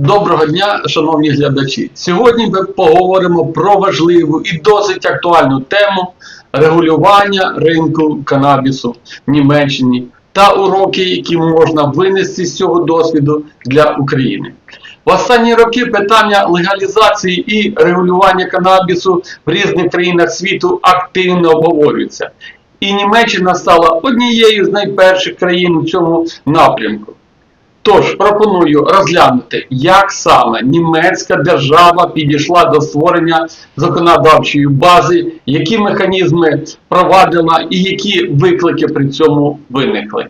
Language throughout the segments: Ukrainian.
Доброго дня, шановні глядачі. Сьогодні ми поговоримо про важливу і досить актуальну тему регулювання ринку канабісу в Німеччині та уроки, які можна винести з цього досвіду для України. В останні роки питання легалізації і регулювання канабісу в різних країнах світу активно обговорюється. І Німеччина стала однією з найперших країн у цьому напрямку. Тож пропоную розглянути, як саме німецька держава підійшла до створення законодавчої бази, які механізми провадила і які виклики при цьому виникли.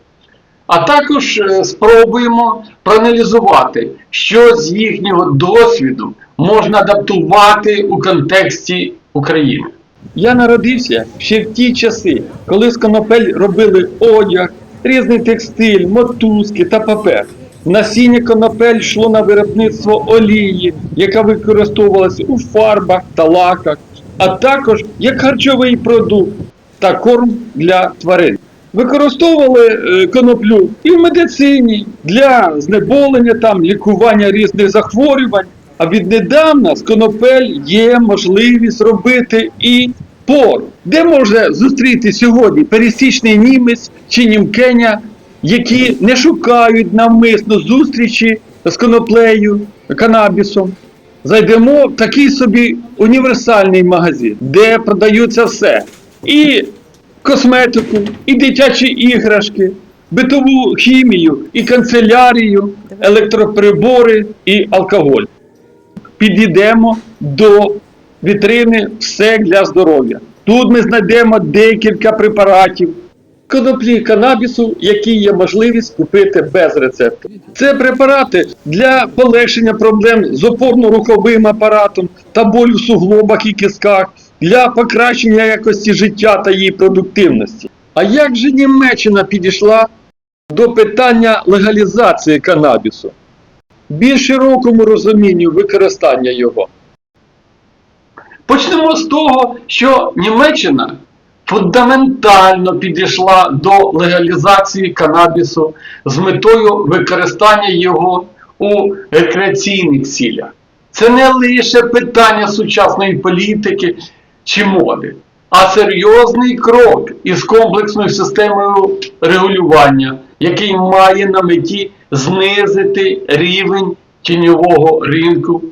А також е, спробуємо проаналізувати, що з їхнього досвіду можна адаптувати у контексті України. Я народився ще в ті часи, коли з конопель робили одяг, різний текстиль, мотузки та папер. Насіння конопель йшло на виробництво олії, яка використовувалася у фарбах та лаках, а також як харчовий продукт та корм для тварин. Використовували е, коноплю і в медицині для знеболення там лікування різних захворювань. А віднедавна з конопель є можливість робити і пору, де може зустріти сьогодні пересічний німець чи німкеня, які не шукають навмисно зустрічі з коноплею, канабісом. Зайдемо в такий собі універсальний магазин, де продаються все. І косметику, і дитячі іграшки, битову хімію, і канцелярію, електроприбори і алкоголь. Підійдемо до вітрини все для здоров'я. Тут ми знайдемо декілька препаратів. Коноплі канабісу, які є можливість купити без рецепту. Це препарати для полегшення проблем з опорно-руховим апаратом та болю в суглобах і кістках, для покращення якості життя та її продуктивності. А як же Німеччина підійшла до питання легалізації канабісу? Більш широкому розумінню використання його. Почнемо з того, що Німеччина фундаментально підійшла до легалізації канабісу з метою використання його у рекреаційних цілях. Це не лише питання сучасної політики чи моди, а серйозний крок із комплексною системою регулювання, який має на меті знизити рівень тіньового ринку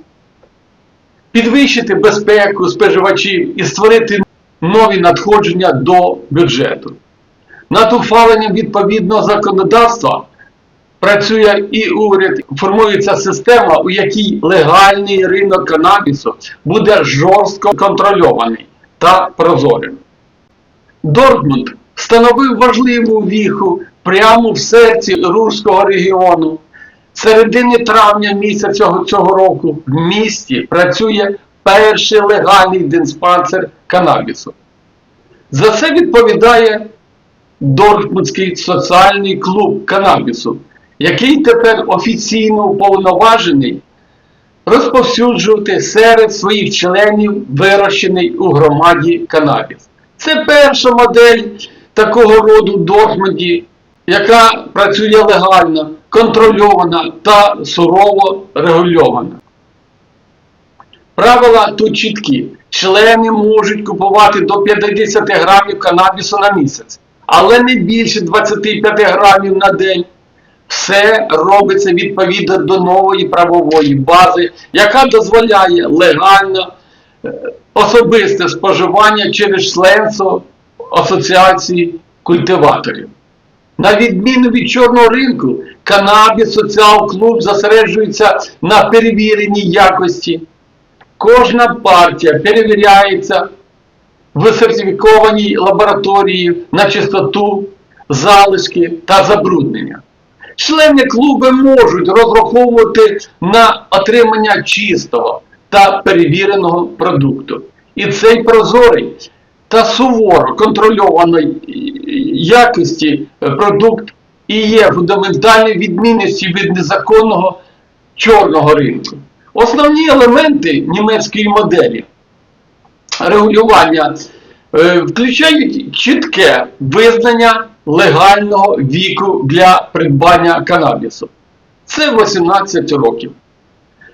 підвищити безпеку споживачів і створити нові надходження до бюджету. Над ухваленням відповідного законодавства працює і уряд, формується система, у якій легальний ринок канабісу буде жорстко контрольований та прозорим. Дортмунд встановив важливу віху прямо в серці Рурського регіону. Середини травня місяця цього року в місті працює перший легальний диспансер канабісу. За це відповідає Дортмундський соціальний клуб канабісу, який тепер офіційно уповноважений розповсюджувати серед своїх членів вирощений у громаді канабіс. Це перша модель такого роду в Дортмунді, яка працює легально, контрольована та сурово регульована. Правила тут чіткі. Члени можуть купувати до 50 грамів канабісу на місяць, але не більше 25 грамів на день. Все робиться відповідно до нової правової бази, яка дозволяє легально е, особисте споживання через членство асоціації культиваторів. На відміну від чорного ринку, канабіс соціал клуб зосереджується на перевіреній якості. Кожна партія перевіряється в сертифікованій лабораторії на чистоту, залишки та забруднення. Члени клубу можуть розраховувати на отримання чистого та перевіреного продукту. І цей прозорий та суворо контрольованої якості продукт і є фундаментальною відмінністю від незаконного чорного ринку. Основні елементи німецької моделі регулювання е, включають чітке визнання легального віку для придбання канабісу. Це 18 років.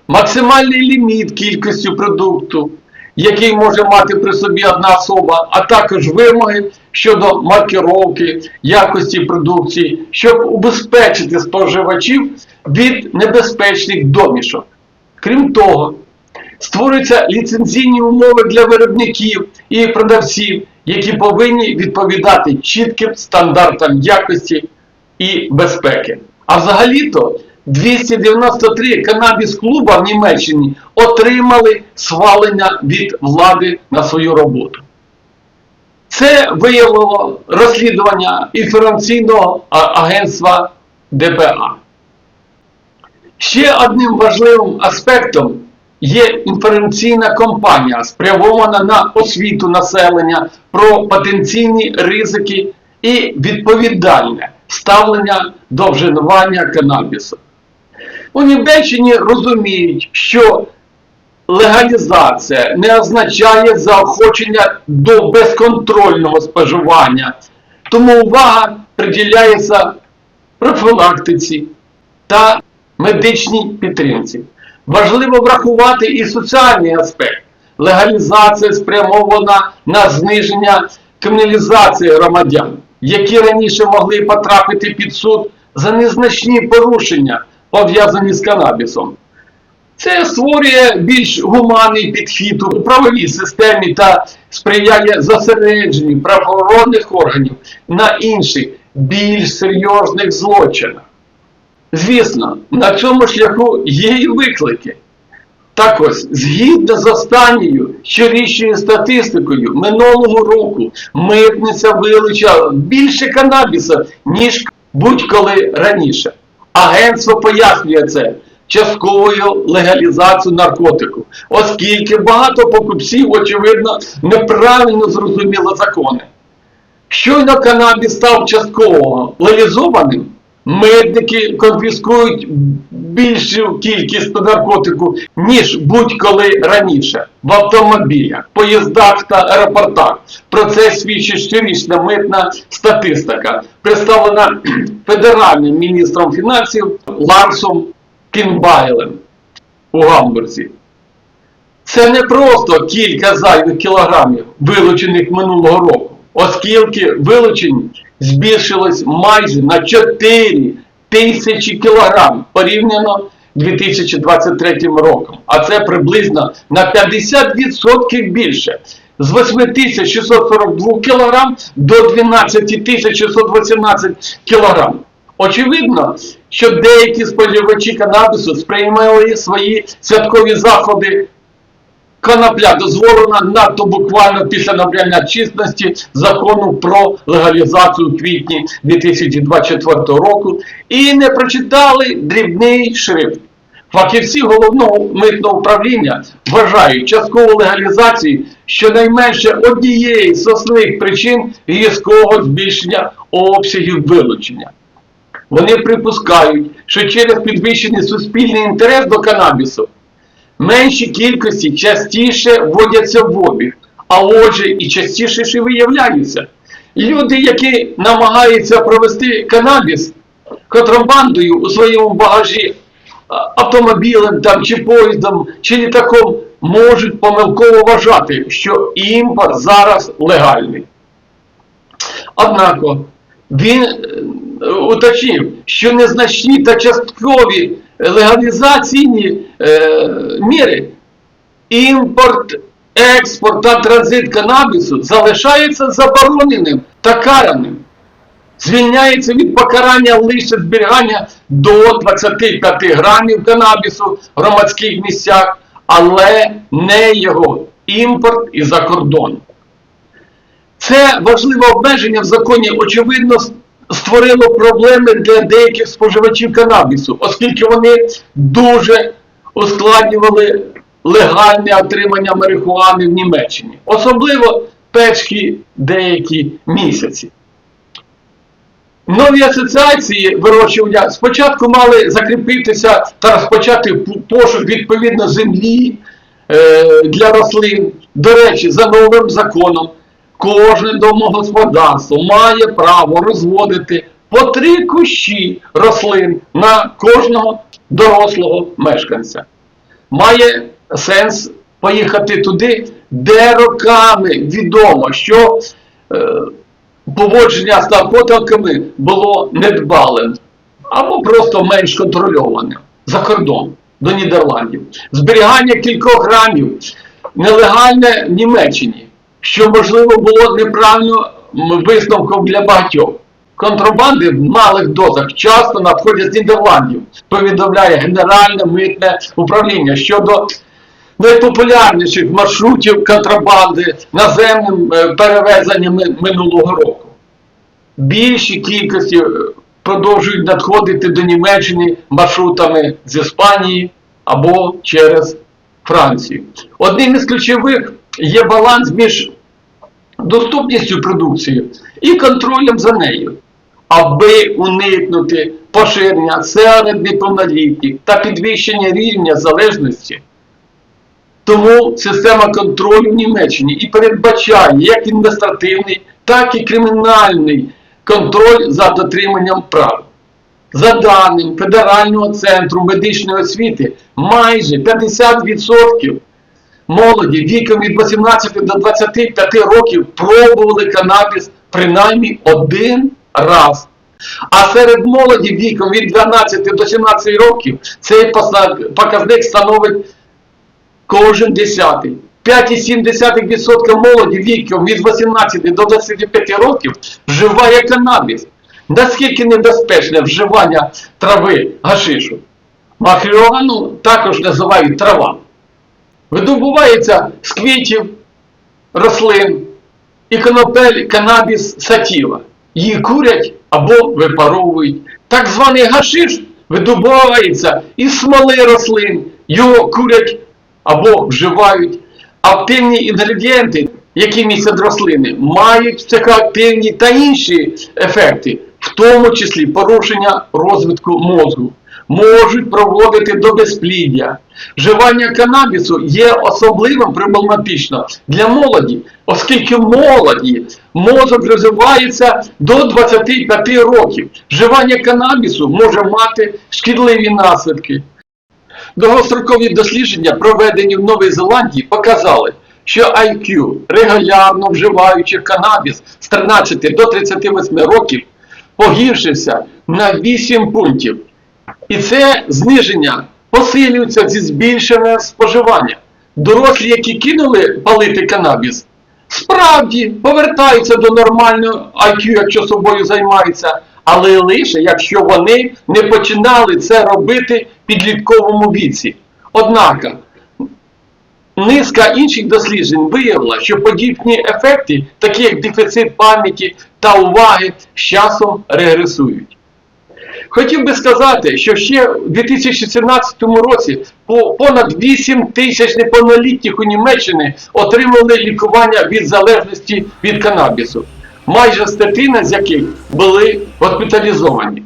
максимальний ліміт кількості продукту, який може мати при собі одна особа, а також вимоги щодо маркировки, якості продукції, щоб убезпечити споживачів від небезпечних домішок. Крім того, створюються ліцензійні умови для виробників і продавців, які повинні відповідати чітким стандартам якості і безпеки. А взагалі-то 293 канабіс-клуба в Німеччині отримали свалення від влади на свою роботу. Це виявило розслідування інформаційного агентства ДПА. Ще одним важливим аспектом є інформаційна кампанія, спрямована на освіту населення про потенційні ризики і відповідальне ставлення до вживання канабісу. У Німеччині розуміють, що легалізація не означає заохочення до безконтрольного споживання, тому увага приділяється профілактиці та медичній підтримці. Важливо врахувати і соціальний аспект. Легалізація спрямована на зниження криміналізації громадян, які раніше могли потрапити під суд за незначні порушення, пов'язані з канабісом. Це створює більш гуманний підхід у правовій системі та сприяє зосередженню правоохоронних органів на інших, більш серйозних злочинах. Звісно, на цьому шляху є і виклики. Так ось, згідно з останньою щорічною статистикою, минулого року митниця вилучала більше канабіса, ніж будь-коли раніше. Агентство пояснює це частковою легалізацією наркотику, оскільки багато покупців, очевидно, неправильно зрозуміли закони. Щойно канабіс став частково легалізованим, медики конфіскують більшу кількість наркотику, ніж будь-коли раніше в автомобілях, поїздах та аеропортах. Про це свідчить щорічна митна статистика, представлена федеральним міністром фінансів Ларсом Кінбайлем у Гамбурзі. Це не просто кілька зайвих кілограмів, вилучених минулого року, оскільки вилучень збільшилось майже на 4 тисячі кілограм порівняно 2023 роком. А це приблизно на 50% більше. З 8642 кілограм до 12618 кілограм. Очевидно, що деякі споживачі канабісу сприймали свої святкові заходи Конопля дозволена надто буквально після набрання чисності закону про легалізацію у квітні 2024 року і не прочитали дрібний шрифт. Фахівці головного митного управління вважають часткову легалізацію щонайменше однієї з основних причин різкого збільшення обсягів вилучення. Вони припускають, що через підвищений суспільний інтерес до канабісу менші кількості частіше вводяться в обіг, а отже і частіше виявляються. Люди, які намагаються провести канабіс контрабандою у своєму багажі автомобілем там, чи поїздом, чи літаком, можуть помилково вважати, що імпорт зараз легальний. Однако він е, уточнив, що незначні та часткові легалізаційні міри, імпорт, експорт та транзит канабісу залишаються забороненим та караним. Звільняється від покарання лише зберігання до 25 грамів канабісу в громадських місцях, але не його імпорт із-за кордону. Це важливе обмеження в законі, очевидно, створило проблеми для деяких споживачів канабісу, оскільки вони дуже ускладнювали легальне отримання марихуани в Німеччині, особливо перші деякі місяці. Нові асоціації вирощування спочатку мали закріпитися та розпочати пошук відповідно землі е, для рослин. До речі, за новим законом кожне домогосподарство має право розводити по три кущі рослин на кожного дорослого мешканця. має сенс поїхати туди, де роками відомо, що е, поводження з наркотиками було недбалим або просто менш контрольованим за кордон до Нідерландів. Зберігання кількох грамів нелегальне в Німеччині, що можливо було неправильно висновком для багатьох. Контрабанди в малих дозах часто надходять з Нідерландів, повідомляє Генеральне митне управління щодо найпопулярніших маршрутів контрабанди наземним е, перевезеннями минулого року. Більші кількості е, продовжують надходити до Німеччини маршрутами з Іспанії або через Францію. Одним із ключових є баланс між доступністю продукції і контролем за нею, аби уникнути поширення серед неповнолітніх та підвищення рівня залежності. Тому система контролю в Німеччині і передбачає як адміністративний, так і кримінальний контроль за дотриманням прав. За даним Федерального центру медичної освіти, майже 50% молоді віком від 18 до 25 років пробували канабіс принаймні один раз. А серед молоді віком від 12 до 17 років цей показник становить кожен десятий. 5,7% молоді віком від 18 до 25 років вживає канабіс. Наскільки небезпечне вживання трави гашишу? Махльогану також називають трава. Видобувається з квітів, рослин і конопель канабіс сатіва. Її курять або випаровують. Так званий гашиш видобувається із смоли рослин, його курять або вживають. Активні інгредієнти, які містять рослини, мають психоактивні та інші ефекти, в тому числі порушення розвитку мозку, можуть проводити до безпліддя. Вживання канабісу є особливим проблематично для молоді, оскільки молоді мозок розвивається до 25 років. Вживання канабісу може мати шкідливі наслідки. Довгострокові дослідження, проведені в Новій Зеландії, показали, що IQ, регулярно вживаючих канабіс з 13 до 38 років, погіршився на 8 пунктів. І це зниження посилюється зі збільшенням споживання. Дорослі, які кинули палити канабіс, справді повертаються до нормального IQ, якщо собою займаються, але лише якщо вони не починали це робити в підлітковому віці. Однак, низка інших досліджень виявила, що подібні ефекти, такі як дефіцит пам'яті та уваги, з часом регресують. Хотів би сказати, що ще в 2017 році понад 8 тисяч неповнолітніх у Німеччині отримали лікування від залежності від канабісу, майже статина з яких були госпіталізовані.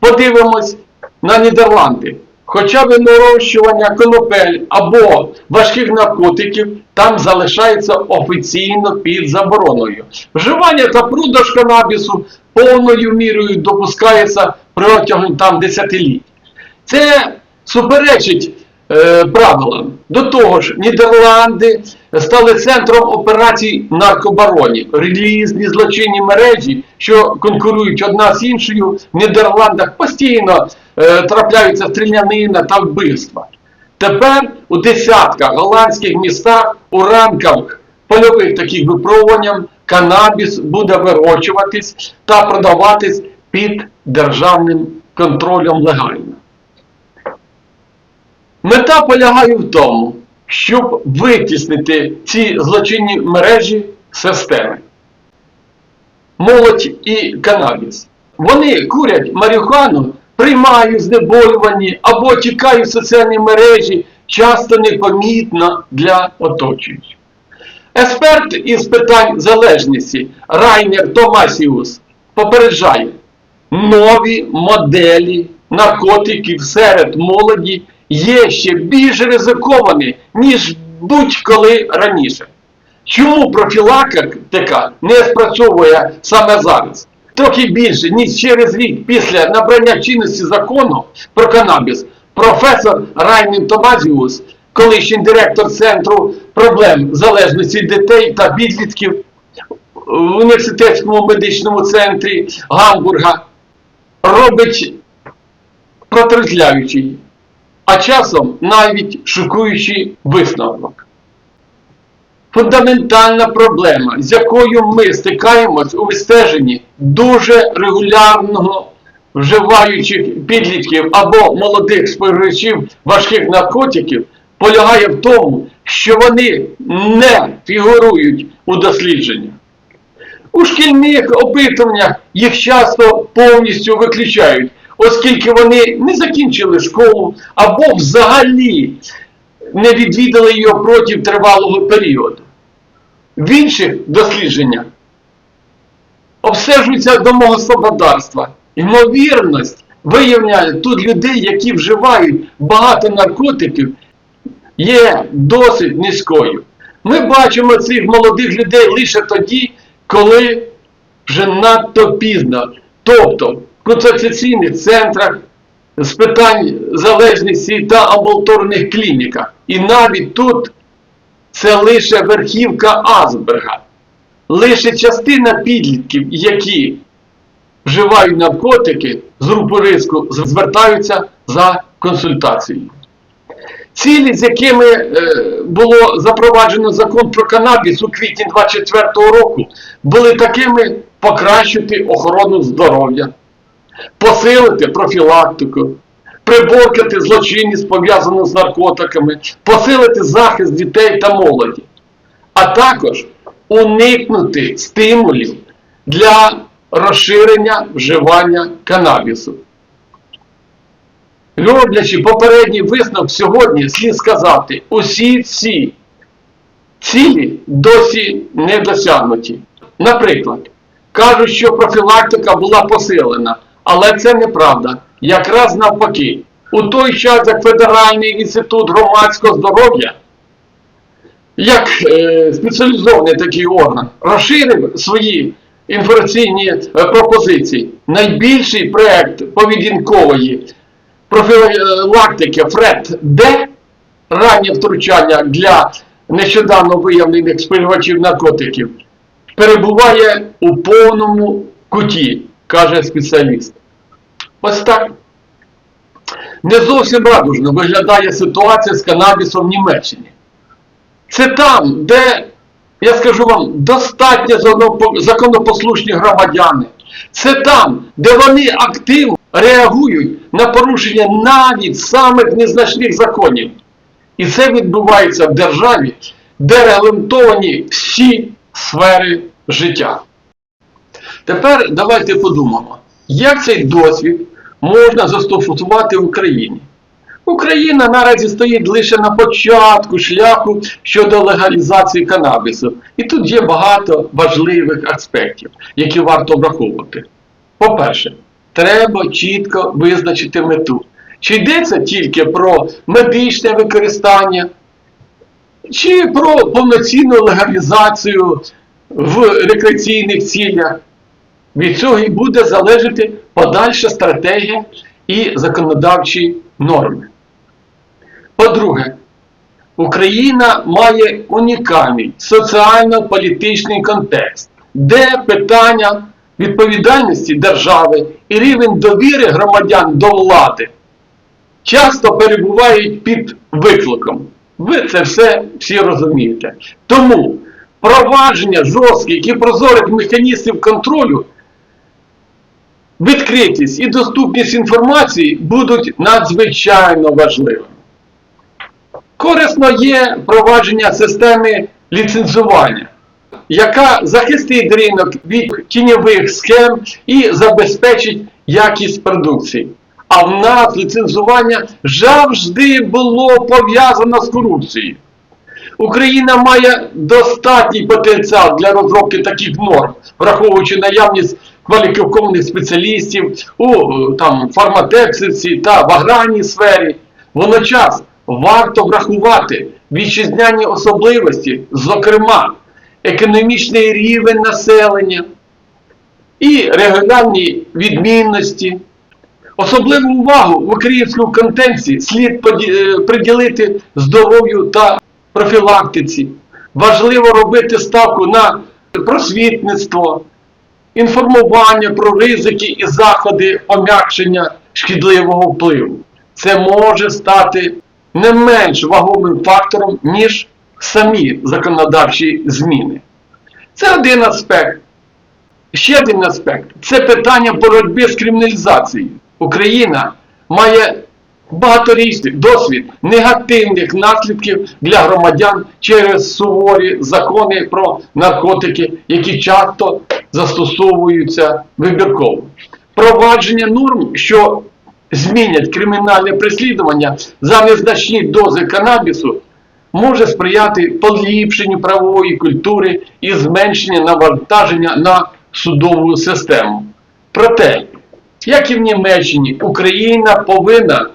Подивимось на Нідерланди. Хоча винорощування конопель або важких наркотиків там залишається офіційно під забороною. Вживання та продаж канабісу повною мірою допускається протягом там десятиліть. Це суперечить е, правилам. До того ж, Нідерланди стали центром операцій наркобаронів. Релізні злочинні мережі, що конкурують одна з іншою, в Нідерландах постійно трапляються стрілянина та вбивства. Тепер у десятках голландських містах у рамках польових таких випробувань канабіс буде вирощуватись та продаватись під державним контролем легально. Мета полягає в тому, щоб витіснити ці злочинні мережі системи. Молодь і канабіс. Вони курять марихуану, приймають знеболювані або тікають в соціальні мережі, часто непомітно для оточуючих. Експерт із питань залежності Райнер Томасіус попереджає, нові моделі наркотиків серед молоді є ще більш ризиковані, ніж будь-коли раніше. Чому профілактика не спрацьовує саме зараз? Трохи більше, ніж через рік після набрання чинності закону про канабіс, професор Раймін Томазіус, колишній директор Центру проблем залежності дітей та підлітків в університетському медичному центрі Гамбурга, робить протрезвляючий, а часом навіть шокуючий висновок. Фундаментальна проблема, з якою ми стикаємось у відстеженні дуже регулярного вживаючих підлітків або молодих споживачів важких наркотиків, полягає в тому, що вони не фігурують у дослідженнях. У шкільних опитуваннях їх часто повністю виключають, оскільки вони не закінчили школу або взагалі не відвідали її протягом тривалого періоду. В інших дослідженнях обстежується домогосподарства. Ймовірність виявлення тут людей, які вживають багато наркотиків, є досить низькою. Ми бачимо цих молодих людей лише тоді, коли вже надто пізно. Тобто в консультаційних центрах з питань залежності та амбулаторних клініках. І навіть тут це лише верхівка Асберга. Лише частина підлітків, які вживають наркотики з групи риску, звертаються за консультацією. Цілі, з якими е, було запроваджено закон про канабіс у квітні 24 року, були такими покращити охорону здоров'я, посилити профілактику, приборкати злочинність, пов'язану з наркотиками, посилити захист дітей та молоді, а також уникнути стимулів для розширення вживання канабісу. Роблячи попередній висновок сьогодні, слід сказати, усі ці цілі досі не досягнуті. Наприклад, кажуть, що профілактика була посилена, але це неправда. Якраз навпаки, у той час, як Федеральний інститут громадського здоров'я, як е, спеціалізований такий орган, розширив свої інформаційні е, пропозиції, найбільший проект поведінкової профілактики ФРЕД-Д, раннє втручання для нещодавно виявлених споживачів наркотиків, перебуває у повному куті, каже спеціаліст. Ось так. Не зовсім радужно виглядає ситуація з канабісом в Німеччині. Це там, де, я скажу вам, достатньо законопослушні громадяни. Це там, де вони активно реагують на порушення навіть самих незначних законів. І це відбувається в державі, де регламентовані всі сфери життя. Тепер давайте подумаємо, як цей досвід можна застосувати в Україні. Україна наразі стоїть лише на початку шляху щодо легалізації канабісу. І тут є багато важливих аспектів, які варто враховувати. По-перше, треба чітко визначити мету. Чи йдеться тільки про медичне використання, чи про повноцінну легалізацію в рекреаційних цілях. Від цього і буде залежати подальша стратегія і законодавчі норми. По-друге, Україна має унікальний соціально-політичний контекст, де питання відповідальності держави і рівень довіри громадян до влади часто перебувають під викликом. Ви це все всі розумієте. Тому провадження жорстких і прозорих механізмів контролю, відкритість і доступність інформації будуть надзвичайно важливими. Корисно є провадження системи ліцензування, яка захистить ринок від тіньових схем і забезпечить якість продукції. А в нас ліцензування завжди було пов'язано з корупцією. Україна має достатній потенціал для розробки таких норм, враховуючи наявність кваліфікованих спеціалістів у там, фарматексиці та в аграрній сфері. Водночас варто врахувати вітчизняні особливості, зокрема, економічний рівень населення і регіональні відмінності. Особливу увагу в українському контенті слід е, приділити здоров'ю та профілактиці. Важливо робити ставку на просвітництво, інформування про ризики і заходи пом'якшення шкідливого впливу. Це може стати не менш вагомим фактором, ніж самі законодавчі зміни. Це один аспект. Ще один аспект це питання боротьби з криміналізацією. Україна має багаторічний досвід негативних наслідків для громадян через суворі закони про наркотики, які часто застосовуються вибірково. Провадження норм, що змінять кримінальне переслідування за незначні дози канабісу, може сприяти поліпшенню правової культури і зменшенню навантаження на судову систему. Проте, як і в Німеччині, Україна повинна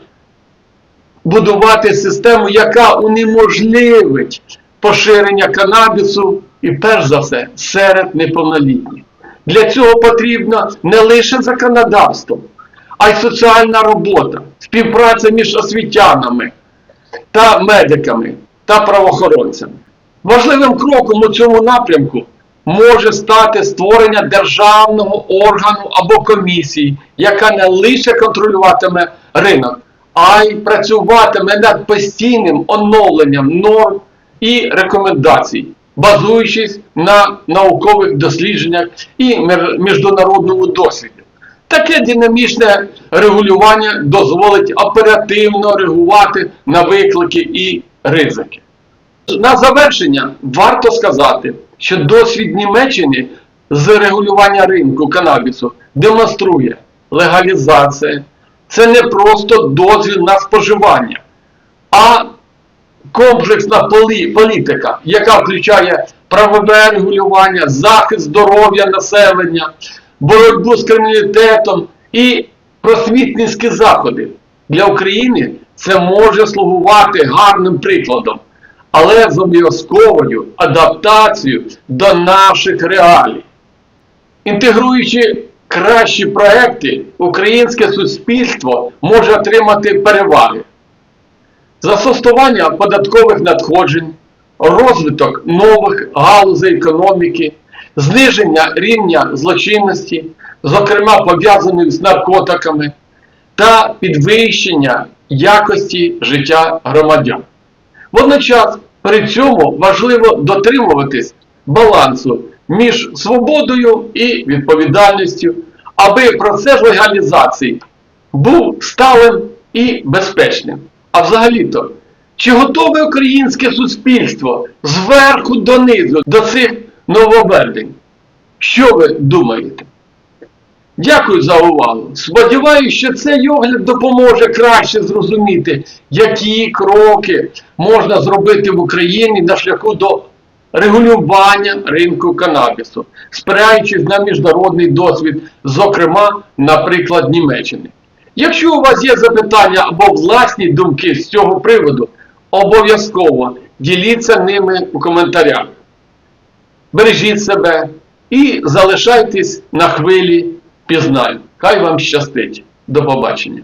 будувати систему, яка унеможливить поширення канабісу і, перш за все, серед неповнолітніх. Для цього потрібно не лише законодавство, а й соціальна робота, співпраця між освітянами та медиками та правоохоронцями. Важливим кроком у цьому напрямку може стати створення державного органу або комісії, яка не лише контролюватиме ринок, а й працюватиме над постійним оновленням норм і рекомендацій, базуючись на наукових дослідженнях і міжнародному досвіді. Таке динамічне регулювання дозволить оперативно реагувати на виклики і ризики. На завершення варто сказати, що досвід Німеччини з регулювання ринку канабісу демонструє легалізація. Це не просто дозвіл на споживання, а комплексна політика, яка включає правове регулювання, захист здоров'я населення, боротьбу з криміналітетом і просвітницькі заходи. Для України це може слугувати гарним прикладом, але з обов'язковою адаптацією до наших реалій. Інтегруючи кращі проекти, українське суспільство може отримати переваги. Застосування податкових надходжень, розвиток нових галузей економіки, зниження рівня злочинності, зокрема пов'язаних з наркотиками, та підвищення якості життя громадян. Водночас при цьому важливо дотримуватись балансу між свободою і відповідальністю, аби процес легалізації був сталим і безпечним. А взагалі-то, чи готове українське суспільство зверху донизу до цих нововведень? Що ви думаєте? Дякую за увагу. Сподіваюся, що цей огляд допоможе краще зрозуміти, які кроки можна зробити в Україні на шляху до регулювання ринку канабісу, спираючись на міжнародний досвід, зокрема, наприклад, Німеччини. Якщо у вас є запитання або власні думки з цього приводу, обов'язково діліться ними у коментарях. Бережіть себе і залишайтесь на хвилі пізнань. Хай вам щастить. До побачення.